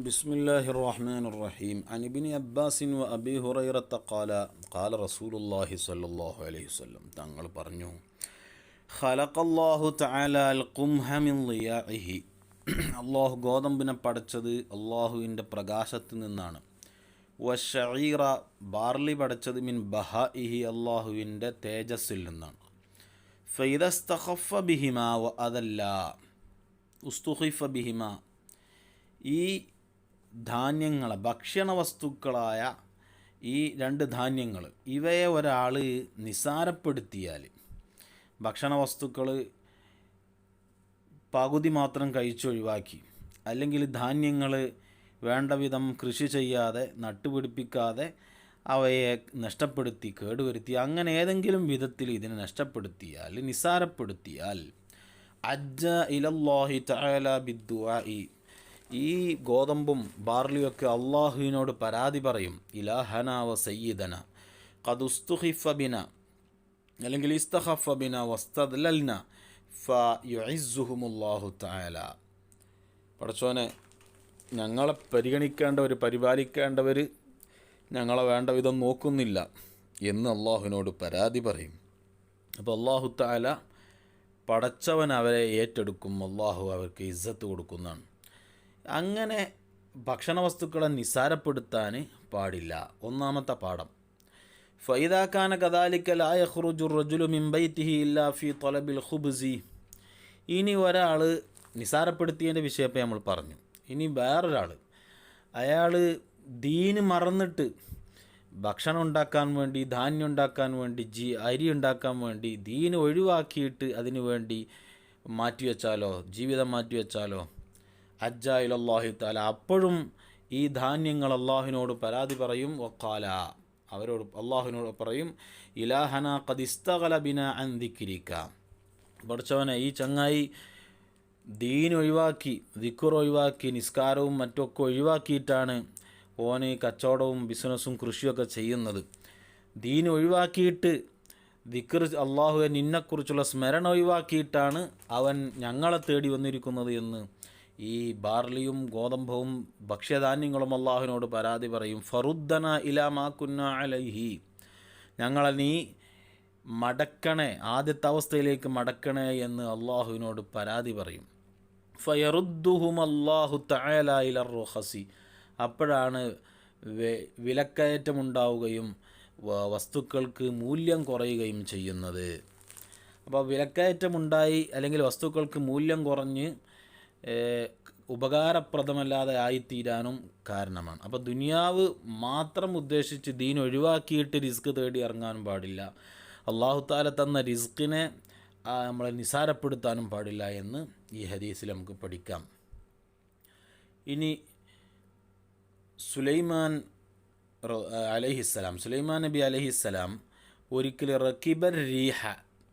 بسم الله الرحمن الرحيم عن ابن عباس وأبي هريرة قال قال رسول الله صلى الله عليه وسلم തങ്ങൾ പറഞ്ഞു خلق الله تعالى القمح من ضياعه അള്ളാഹു ഗോതമ്പിനെ പടച്ചത് അള്ളാഹുവിൻ്റെ പ്രകാശത്തിൽ നിന്നാണ് വഷീറ ബാർലി പടച്ചത് മിൻ ബഹാഇഹി അള്ളാഹുവിൻ്റെ തേജസ്സിൽ നിന്നാണ് ഫൈദസ്തഖഫ ബിഹിമ വ അതല്ല ഉസ്തുഖിഫ ബിഹിമ. ഈ ധാന്യങ്ങൾ ഭക്ഷണ വസ്തുക്കളായ ഈ രണ്ട് ധാന്യങ്ങൾ ഇവയെ ഒരാൾ നിസാരപ്പെടുത്തിയാൽ ഭക്ഷണ വസ്തുക്കൾ പകുതി മാത്രം കഴിച്ചൊഴിവാക്കി അല്ലെങ്കിൽ ധാന്യങ്ങൾ വേണ്ട വിധം കൃഷി ചെയ്യാതെ നട്ടുപിടിപ്പിക്കാതെ അവയെ നഷ്ടപ്പെടുത്തി കേടുവരുത്തി അങ്ങനെ ഏതെങ്കിലും വിധത്തിൽ ഇതിനെ നഷ്ടപ്പെടുത്തിയാൽ നിസാരപ്പെടുത്തിയാൽ അജ്ജ ഇലല്ലാഹി തആല ബിദ്ദുആഇ. ഈ ഗോതമ്പും ബാർലിയൊക്കെ അള്ളാഹുവിനോട് പരാതി പറയും. ഇലാഹന വ സയ്യിദന. ഖദുസ്തുഹിഫ ബിന. അല്ലെങ്കിൽ ഇസ്തഖഫ ബിന വസ്തദ്ലൽന. ഫുഹുമുല്ലാഹു തആല. പടച്ചോനെ ഞങ്ങളെ പരിഗണിക്കേണ്ടവർ പരിപാലിക്കേണ്ടവർ ഞങ്ങളെ വേണ്ട വിധം നോക്കുന്നില്ല എന്ന് അള്ളാഹുവിനോട് പരാതി പറയും. അപ്പോൾ അള്ളാഹു താല പടച്ചവൻ അവരെ ഏറ്റെടുക്കും അള്ളാഹു അവർക്ക് ഇസ്സത്ത് കൊടുക്കുന്നതാണ്. അങ്ങനെ ഭക്ഷണ വസ്തുക്കളെ നിസാരപ്പെടുത്താൻ പാടില്ല. ഒന്നാമത്തെ പാഠം. ഫൈദാക്കാന കദാലിക്കലായ ഖുറുജു റജുലു മിംബൈത്തിഹി ഇല്ലാ ഫി തൊലബിൽ ഖുബ്സി. ഇനി ഒരാൾ നിസാരപ്പെടുത്തിയതിന്റെ വിഷയപ്പം നമ്മൾ പറഞ്ഞു. ഇനി വേറൊരാൾ അയാൾ ദീന് മറന്നിട്ട് ഭക്ഷണം ഉണ്ടാക്കാൻ വേണ്ടി ധാന്യം ഉണ്ടാക്കാൻ വേണ്ടി ജി അരി ഉണ്ടാക്കാൻ വേണ്ടി ദീന് ഒഴിവാക്കിയിട്ട് അതിനു വേണ്ടി മാറ്റിവെച്ചാലോ ജീവിതം മാറ്റിവെച്ചാലോ അജ്ജായിൽ അള്ളാഹു താല അപ്പോഴും ഈ ധാന്യങ്ങൾ അള്ളാഹുവിനോട് പരാതി പറയും ഒക്കാല അവരോട് അള്ളാഹുവിനോട് പറയും ഇലാഹന കദിസ്തകല ബിന അന്തിക്കിരിക്ക പഠിച്ചവനെ ഈ ചങ്ങായി ദീൻ ഒഴിവാക്കി ദിക്കുർ ഒഴിവാക്കി നിസ്കാരവും മറ്റൊക്കെ ഒഴിവാക്കിയിട്ടാണ് ഓന് കച്ചവടവും ബിസിനസ്സും കൃഷിയൊക്കെ ചെയ്യുന്നത്. ദീൻ ഒഴിവാക്കിയിട്ട് ദിക്കർ അള്ളാഹുവെ നിന്നെക്കുറിച്ചുള്ള സ്മരണ ഒഴിവാക്കിയിട്ടാണ് അവൻ ഞങ്ങളെ തേടി വന്നിരിക്കുന്നത് എന്ന് ഈ ബാർലിയും ഗോതമ്പവും ഭക്ഷ്യധാന്യങ്ങളും അള്ളാഹുവിനോട് പരാതി പറയും. ഫറുദ്ദന ഇലാമാക്കുന്ന അലൈഹി. ഞങ്ങളെ നീ മടക്കണേ ആദ്യത്തെ അവസ്ഥയിലേക്ക് മടക്കണേ എന്ന് അള്ളാഹുവിനോട് പരാതി പറയും. ഫയറുദ്ദുഹും അള്ളാഹു തയലായിലറുഹസി അപ്പോഴാണ് വിലക്കയറ്റമുണ്ടാവുകയും വസ്തുക്കൾക്ക് മൂല്യം കുറയുകയും ചെയ്യുന്നത്. അപ്പോൾ വിലക്കയറ്റമുണ്ടായി അല്ലെങ്കിൽ വസ്തുക്കൾക്ക് മൂല്യം കുറഞ്ഞ് ഉപകാരപ്രദമല്ലാതെ ആയിത്തീരാനും കാരണമാണ്. അപ്പോൾ ദുനിയാവ് മാത്രം ഉദ്ദേശിച്ച് ദീൻ ഒഴിവാക്കിയിട്ട് റിസ്ക് തേടി ഇറങ്ങാനും പാടില്ല. അള്ളാഹു താല തന്ന റിസ്കിനെ നമ്മളെ നിസാരപ്പെടുത്താനും പാടില്ല എന്ന് ഈ ഹദീസിൽ നമുക്ക് പഠിക്കാം. ഇനി സുലൈമാൻ അലഹിസ്സലാം സുലൈമാൻ നബി അലഹിസ്സലാം ഒരിക്കൽ റക്കിബർ റീഹ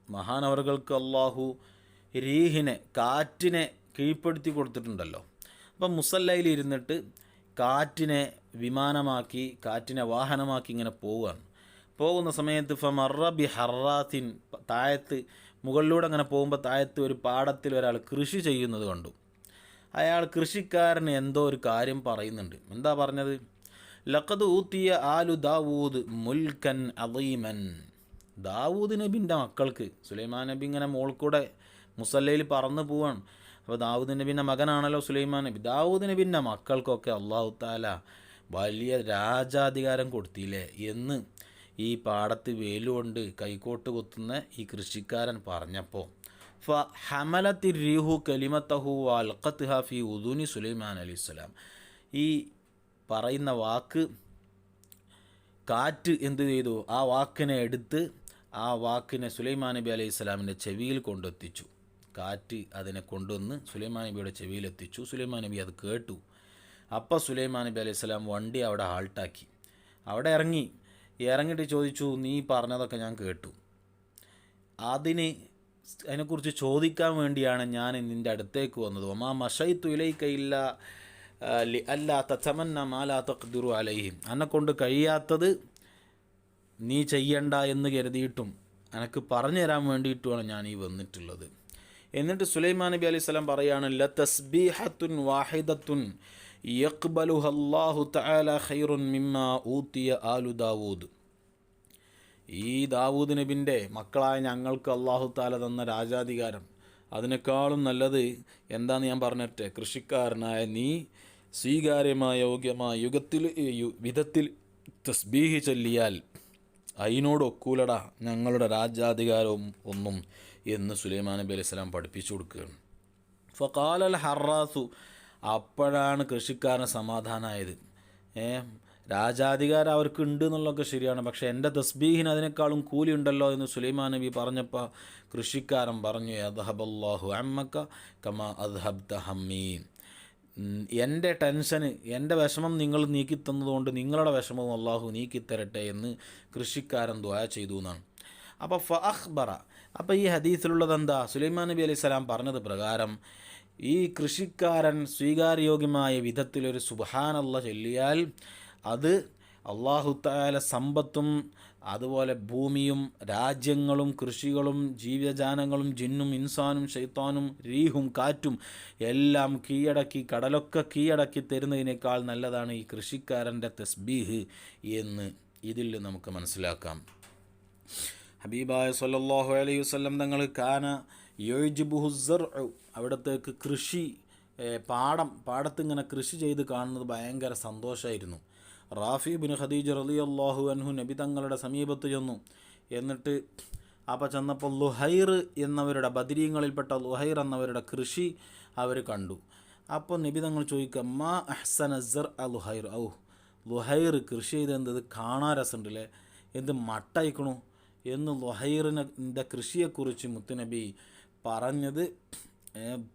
മഹാനവറുകൾക്ക് അള്ളാഹു റീഹിനെ കാറ്റിനെ കീഴ്പ്പെടുത്തി കൊടുത്തിട്ടുണ്ടല്ലോ. അപ്പം മുസല്ലയിൽ ഇരുന്നിട്ട് കാറ്റിനെ വിമാനമാക്കി കാറ്റിനെ വാഹനമാക്കി ഇങ്ങനെ പോവുകയാണ്. പോകുന്ന സമയത്ത് ഫമറബി ഹറാത്തിൻ താഴത്ത് മുകളിലൂടെ അങ്ങനെ പോകുമ്പോൾ താഴത്ത് ഒരു പാടത്തിൽ ഒരാൾ കൃഷി ചെയ്യുന്നത് കണ്ടു. അയാൾ കൃഷിക്കാരന് എന്തോ ഒരു കാര്യം പറയുന്നുണ്ട്. എന്താ പറഞ്ഞത്? ലഖദ് ഊത്തിയ ആലു ദാവൂദ് മുൽക്കൻ അലീമൻ ദാവൂദ് നബിന്റെ മക്കൾക്ക് സുലൈമാൻ നബി ഇങ്ങനെ മോൾക്കൂടെ മുസല്ലയിൽ പറന്നു പോവാണ്. അപ്പോൾ ദാവൂദ് നബിന്റെ മകനാണല്ലോ സുലൈമാൻ നബി. ദാവൂദ് നബിന്റെ മക്കൾക്കൊക്കെ അള്ളാഹു താല വലിയ രാജാധികാരം കൊടുത്തില്ലേ എന്ന് ഈ പാടത്ത് വേലുകൊണ്ട് കൈക്കോട്ട് കൊത്തുന്ന ഈ കൃഷിക്കാരൻ പറഞ്ഞപ്പോൾ ഫ റീഹു കലിമത്തഹു അൽഖത്ത് ഹഫി ഉദുനി സുലൈമാൻ അലി സ്വലാം ഈ പറയുന്ന വാക്ക് കാറ്റ് എന്ത് ചെയ്തു? ആ വാക്കിനെ എടുത്ത് ആ വാക്കിനെ സുലൈമാൻ നബി അലൈഹി സ്വലാമിന്റെ ചെവിയിൽ കൊണ്ടെത്തിച്ചു. കാറ്റ് അതിനെ കൊണ്ടുവന്ന് സുലൈമാൻ നബിയുടെ ചെവിയിലെത്തിച്ചു. സുലൈമാൻ നബി അത് കേട്ടു. അപ്പോൾ സുലൈമാൻ നബി അലൈഹി സ്വലാം വണ്ടി അവിടെ ഹാൾട്ടാക്കി. അവിടെ ഇറങ്ങി. ഇറങ്ങിയിട്ട് ചോദിച്ചു നീ പറഞ്ഞതൊക്കെ ഞാൻ കേട്ടു. അതിന് അതിനെക്കുറിച്ച് ചോദിക്കാൻ വേണ്ടിയാണ് ഞാൻ നിന്റെ അടുത്തേക്ക് വന്നത്. ഒമാ മഷൈത്തു ഇലൈക്കയില്ല അല്ല തച്ചമന്ന മാലാ തഖ്ദിറു അലൈഹിം. എന്നെക്കൊണ്ട് കഴിയാത്തത് നീ ചെയ്യണ്ട എന്ന് കരുതിയിട്ടും എനിക്ക് പറഞ്ഞു തരാൻ വേണ്ടിയിട്ടുമാണ് ഞാൻ ഈ വന്നിട്ടുള്ളത്. എന്നിട്ട് സുലൈമാൻ നബി അലൈഹി സ്വലാം പറയാണ് ല തസ്ബീഹത്തുൻ വാഹിദത്തുൻ യഖ്ബലുഹ അല്ലാഹു തആല ഖൈറുൻ മിമ്മ ഊത്തിയ ആലു ദാവൂദ്. ഈ ദാവൂദ് നബിന്റെ മക്കളായ ഞങ്ങൾക്ക് അള്ളാഹു താല തന്ന രാജാധികാരം. അതിനേക്കാളും നല്ലത് എന്താന്ന് ഞാൻ പറഞ്ഞിട്ടെ കൃഷിക്കാരനായ നീ സ്വീകാര്യമായ യോഗ്യമായ യുഗത്തിൽ വിധത്തിൽ തസ്ബീഹ് ചൊല്ലിയാൽ അതിനോട് ഒക്കൂലട ഞങ്ങളുടെ രാജ്യാധികാരവും ഒന്നും എന്ന് സുലൈമാൻ നബി അലൈഹി സ്വലാം പഠിപ്പിച്ചു കൊടുക്കുകയാണ്. ഫക്കാലൽ ഹറാസു അപ്പോഴാണ് കൃഷിക്കാരന് സമാധാനമായത് ഏ രാജാധികാരം അവർക്ക് ഉണ്ട് എന്നുള്ളതൊക്കെ ശരിയാണ്. പക്ഷേ എന്റെ തസ്ബീഹിന് അതിനേക്കാളും കൂലി ഉണ്ടല്ലോ എന്ന് സുലൈമാൻ നബി പറഞ്ഞപ്പോൾ കൃഷിക്കാരൻ പറഞ്ഞു അദ്ഹബല്ലാഹു അമ്മക്ക കമ അദ്ഹബ്ത ഹമ്മീൻ. എന്റെ ടെൻഷന് എന്റെ വിഷമം നിങ്ങൾ നീക്കി തന്നതുകൊണ്ട് നിങ്ങളുടെ വിഷമവും അള്ളാഹു നീക്കിത്തരട്ടെ എന്ന് കൃഷിക്കാരൻ ദ്വാ ചെയ്തു എന്നാണ്. അപ്പോൾ ഫ അപ്പോൾ ഈ ഹദീസിലുള്ളത് എന്താ? സുലൈമാൻ നബി അലൈഹി സ്വലാം പറഞ്ഞത് പ്രകാരം ഈ കൃഷിക്കാരൻ സ്വീകാര്യോഗ്യമായ വിധത്തിലൊരു സുബഹാനല്ല ചൊല്ലിയാൽ അത് അള്ളാഹു താല സമ്പത്തും അതുപോലെ ഭൂമിയും രാജ്യങ്ങളും കൃഷികളും ജീവജാലങ്ങളും ജിന്നും ഇൻസാനും ഷെയ്ത്താനും രീഹും കാറ്റും എല്ലാം കീഴടക്കി കടലൊക്കെ കീഴടക്കി തരുന്നതിനേക്കാൾ നല്ലതാണ് ഈ കൃഷിക്കാരന്റെ തസ്ബീഹ് എന്ന് ഇതിൽ നമുക്ക് മനസ്സിലാക്കാം. ഹബീബായ സല്ലല്ലാഹു അലൈഹി വസല്ലം തങ്ങൾ കാന യോജിബുഹുസർ അവിടത്തേക്ക് കൃഷി പാടം പാടത്ത് ഇങ്ങനെ കൃഷി ചെയ്ത് കാണുന്നത് ഭയങ്കര സന്തോഷമായിരുന്നു റാഫി ബിൻ ഖദീജ അള്ളാഹു അൻഹു നബി തങ്ങളുടെ സമീപത്ത് ചെന്നു. എന്നിട്ട് അപ്പോൾ ചെന്നപ്പോൾ ലുഹൈർ എന്നവരുടെ ബദരീങ്ങളിൽപ്പെട്ട ലുഹൈർ എന്നവരുടെ കൃഷി അവർ കണ്ടു. അപ്പോൾ നബി തങ്ങൾ ചോദിക്കുക മാ അഹ്സൻ അസർ അ ലുഹൈർ? ഔ ലുഹൈർ കൃഷി ചെയ്തെന്ത്? ഇത് കാണാൻ രസമുണ്ടല്ലേ? എന്ത് മട്ടയക്കണു? എന്ന് ലുഹൈറിന്റെ കൃഷിയെക്കുറിച്ച് മുത്തുനബി പറഞ്ഞത്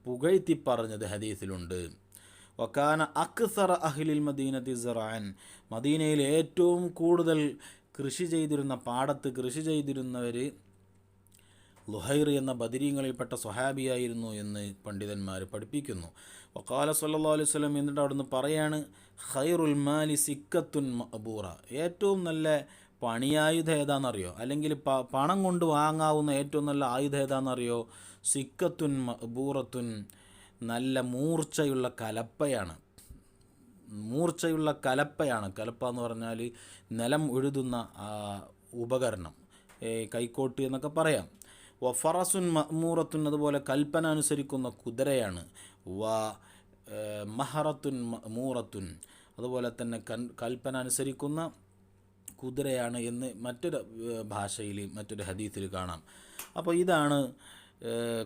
പുകഴ്ത്തി പറഞ്ഞത് ഹദീസിലുണ്ട്. വക്കാന അക്സറ അഹ്ലിൽ മദീനത്തി സറാൻ. മദീനയിൽ ഏറ്റവും കൂടുതൽ കൃഷി ചെയ്തിരുന്ന പാടത്ത് കൃഷി ചെയ്തിരുന്നവർ ലുഹൈർ എന്ന ബദരീങ്ങളിൽപ്പെട്ട സ്വഹാബിയായിരുന്നു എന്ന് പണ്ഡിതന്മാർ പഠിപ്പിക്കുന്നു. വക്കാല സല്ലാ അലൈഹി സ്വലം എന്നിട്ട് അവിടുന്ന് പറയാണ് ഖൈറുൽ മാലി സിക്കത്തുൻ മഅബൂറ. ഏറ്റവും നല്ല പണിയായുധം ഏതാണെന്നറിയോ അല്ലെങ്കിൽ പ പണം കൊണ്ട് വാങ്ങാവുന്ന ഏറ്റവും നല്ല ആയുധം ഏതാണെന്നറിയോ സിക്കത്തുൻ മഅബൂറത്തുൻ നല്ല മൂർച്ചയുള്ള കലപ്പയാണ്. മൂർച്ചയുള്ള കലപ്പയാണ്. കലപ്പ എന്ന് പറഞ്ഞാൽ നിലം ഉഴുതുന്ന ഉപകരണം. കൈക്കോട്ട് എന്നൊക്കെ പറയാം. വ ഫറസുൻ മൂറത്തുൻ അതുപോലെ കൽപ്പന അനുസരിക്കുന്ന കുതിരയാണ്. വ മഹറത്തുൻ മൂറത്തുൻ അതുപോലെ തന്നെ കൻ കൽപ്പന അനുസരിക്കുന്ന കുതിരയാണ് എന്ന് മറ്റൊരു ഭാഷയിൽ മറ്റൊരു ഹദീത്തിൽ കാണാം. അപ്പോൾ ഇതാണ്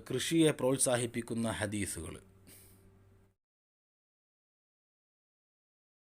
കൃഷിയെ പ്രോത്സാഹിപ്പിക്കുന്ന ഹദീസുകൾ.